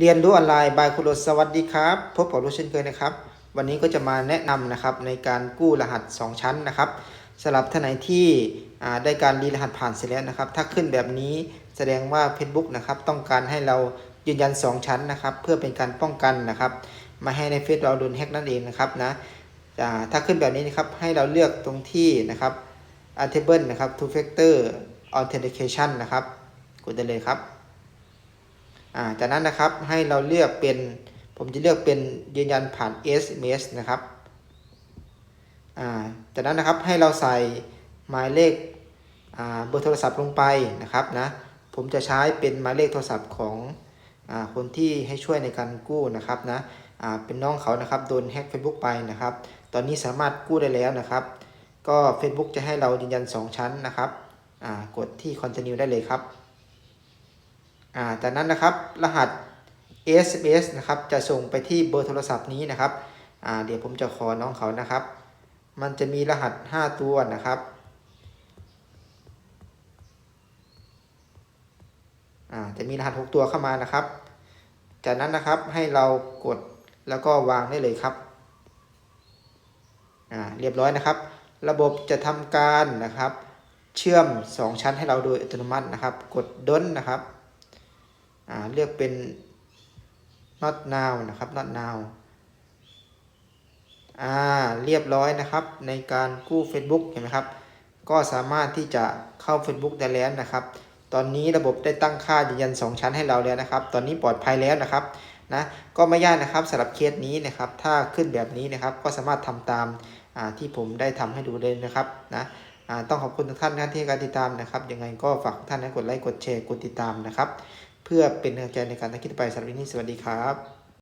เรียนรู้ออนไลน์บายคุณรสสวัสดีครับ พบกับรู้เช่นเคยนะครับ วันนี้ก็จะมาแนะนำนะครับในการกู้รหัส 2 ชั้นนะครับสำหรับท่านไหนที่ได้การรีรหัสผ่านเสร็จแล้วนะครับ ถ้าขึ้นแบบนี้แสดงว่า Facebook นะครับต้องการให้เรายืนยัน 2 ชั้นนะครับ เพื่อเป็นการป้องกันนะครับมาให้ในเฟซเราโดนแฮกนั่นเองนะครับนะถ้าขึ้นแบบนี้นะครับให้เราเลือกตรงที่นะครับ Enable นะครับ Two Factor Authentication นะครับกดได้เลยครับ จากนั้นนะครับให้เราเลือกเป็น ผมจะเลือกเป็นยืนยันผ่าน SMS นะครับอ่าจากนั้นนะครับให้เราใส่หมายเลขอ่าเบอร์โทรศัพท์ลงไปนะครับนะผมจะใช้เป็นหมายเลขโทรศัพท์ของอาคนที่ให้ช่วยในการกู้นะครับนะอ่าเป็นน้องเขานะครับโดนแฮ็ก Facebook ไปนะครับ ตอนนี้สามารถกู้ได้แล้วนะครับ ก็ Facebook จะให้เรายืนยัน 2 ชั้นนะครับอ่ากดที่ Continue ได้เลยครับ อ่าจากนั้นนะครับรหัส SMS นะครับจะส่งไปที่เบอร์โทรศัพท์นี้นะครับอ่าเดี๋ยวผมจะขอน้องเขานะครับ มันจะมีรหัส 5 ตัวนะครับอ่าจะมีรหัส 6 ตัวเข้ามานะครับ จากนั้นนะครับให้เรากดแล้วก็วางได้เลยครับอ่าเรียบร้อยนะครับ ระบบจะทำการนะครับ เชื่อม 2 ชั้นให้เราโดยอัตโนมัตินะครับ กดด้นนะครับ เลือกเป็น not now นะครับ not now อ่าเรียบร้อยนะครับในการกู้ Facebook เห็นไหมครับ ก็สามารถที่จะเข้า Facebook ได้แล้วนะครับ ตอนนี้ระบบได้ตั้งค่ายืนยัน 2 ชั้นให้เราแล้วนะครับ ตอนนี้ปลอดภัยแล้วนะครับนะก็ไม่ยากนะครับสำหรับเคสนี้นะครับ ถ้าขึ้นแบบนี้นะครับก็สามารถทำตามที่ผมได้ทำให้ดูเลยนะครับนะต้องขอบคุณทุกท่านนะที่การติดตามนะครับยังไงก็ฝากทุกท่านให้กดไลค์กดแชร์กดติดตามนะครับ เพื่อเป็นกำลังใจในการทำคลิปต่อไปสำหรับวันนี้สวัสดีครับ